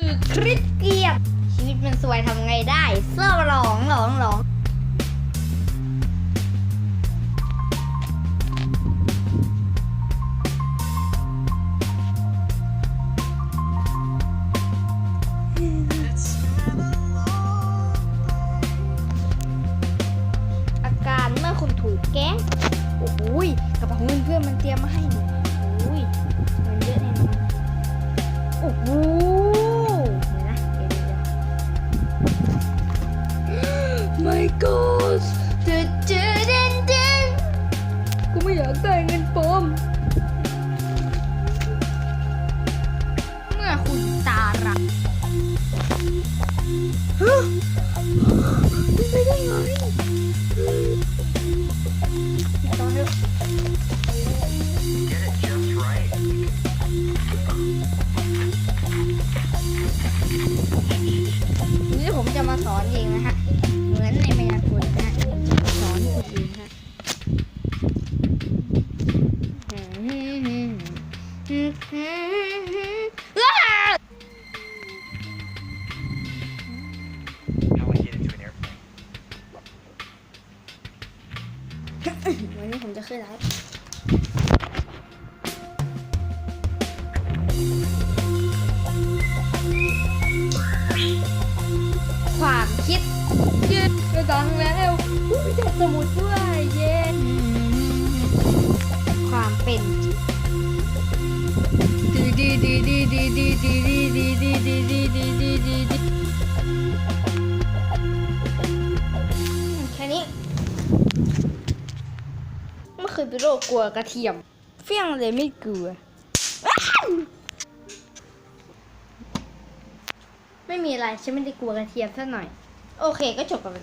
คือคริสเกียบชีวิตมันสวยทำไงได้ เสื้อหลองหลองหลองอาการเมื่อคุณถูกแกล้งโอ้ยกระเป๋าเงินเพื่อนมันเตรียมมาให้หนูโอ้ยมันเย My God เดือดเดือดเด่นเด่นกูไม่อยากได้เงินปลอมเมื่อคุณตารักฮะเป็นไปได้ไงต่อเถอะ Get it just right. นี่ผมจะมาสอนเองนะฮะ เหมือนใน วันนี้ผมจะขึ้นไลฟ์ความคิดยืดกระดังแล้วอุ๊ยมีสมุดด้วย เย็ ดีดีดีดีดีดีดีดีดีดีดีแค่นี้ไม่เคยเป็นโรคกลัวกระเทียม เฟี้ยงเลยไม่กลัว ไม่มีอะไรฉันไม่ได้กลัวกระเทียมสักหน่อย โอเคก็จบกันไป